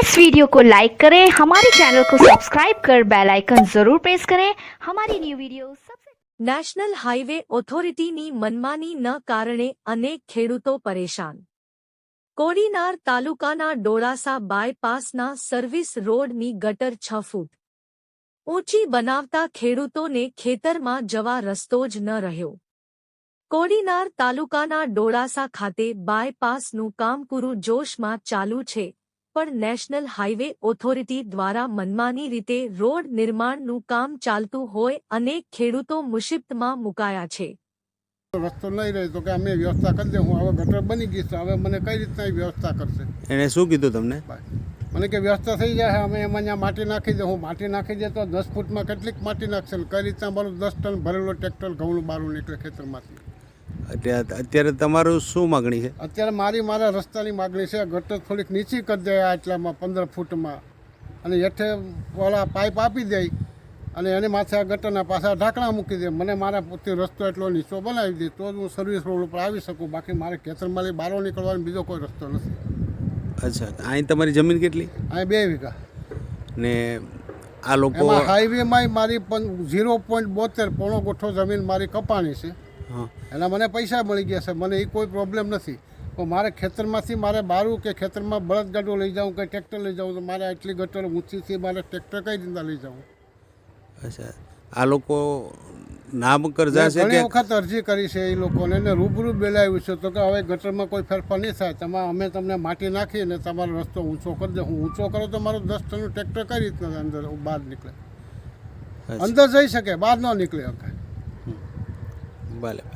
इस वीडियो को लाइक करें हमारे चैनल को सब्सक्राइब कर बेल आइकन जरूर प्रेस करें हमारी न्यू वीडियो सबसे નેશનલ હાઈવે ઓથોરિટીની મનમાની ન કારણે અનેક ખેડૂતો પરેશાન કોડીનાર તાલુકાના ડોળાસા બાયપાસના સર્વિસ રોડની ગટર છ ફૂટ ઊંચી બનાવતા ખેડૂતોને ખેતરમાં જવા રસ્તો જ ન રહ્યો કોડીનાર તાલુકાના ડોળાસા ખાતે બાયપાસનું કામ પૂરું જોશમાં ચાલુ છે પણ નેશનલ હાઇવે ઓથોરિટી દ્વારા મનમાની રીતે રોડ નિર્માણનું કામ ચાલતું હોય અનેક ખેડૂતો મુસીબતમાં મુકાયા છે. રસ્તો નહીં રહે તો કે અમે વ્યવસ્થા કરી દે હું હવે ગટર બની ગઈ છે હવે મને કઈ રીતના વ્યવસ્થા કરશે? એણે શું કીધું તમને? મને કે વ્યવસ્થા થઈ જાય અમે એમાં ત્યાં માટી નાખી દે હું માટી નાખી દે તો દસ ફૂટમાં કેટલીક માટી નાખશે કઈ રીતના મારું દસ ટન ભરેલો ટ્રેક્ટર ઘઉંનું બારું નીકળે ખેતરમાંથી? અત્યારે અત્યારે તમારું શું માગણી છે? અત્યારે મારી મારા રસ્તાની માગણી છે. ગટર થોડીક નીચી કરી દે આટલામાં પંદર ફૂટમાં. અને હેઠે ઓલા પાઇપ આપી દે. અને એને માથે આ ગટરના પાછા ઢાંકણા મૂકી દે. મને મારા પોતે રસ્તો એટલો નીચો બનાવી દે તો જ હું સર્વિસ રોડ ઉપર આવી શકું. બાકી મારે ખેતરમાંથી બહાર નીકળવાનો બીજો કોઈ રસ્તો નથી. અચ્છા અહીં તમારી જમીન કેટલી? અહીં બે વીઘા. ને આ લોકો હાઈવેમાં મારી ઝીરો પોઈન્ટ બોતેર પોણો ગોઠો જમીન મારી કપાણી છે. એના મને પૈસા મળી ગયા છે. મને એ કોઈ પ્રોબ્લેમ નથી. પણ મારે ખેતરમાંથી મારે બારું કે ખેતરમાં બળદગાડો લઈ જાઉં કે ટ્રેક્ટર લઈ જાઉં તો મારે આટલી ગટર ઊંચીથી મારે ટ્રેક્ટર કઈ રીતના લઈ જાઉં? અચ્છા. આ લોકો નામ કરજા છે ઘણી વખત અરજી કરી છે એ લોકોને એને રૂબરૂ બોલાવ્યું છે. તો કે હવે ગટરમાં કોઈ ફેરફાર નહીં થાય. તમારે અમે તમને માટી નાખી અને તમારો રસ્તો ઊંચો કરી દે. હું ઊંચો કરો તો મારો દસ ટનનું ટ્રેક્ટર કઈ રીતના અંદર બહાર નીકળે? અંદર જઈ શકે બહાર ન નીકળે. શકે بالغ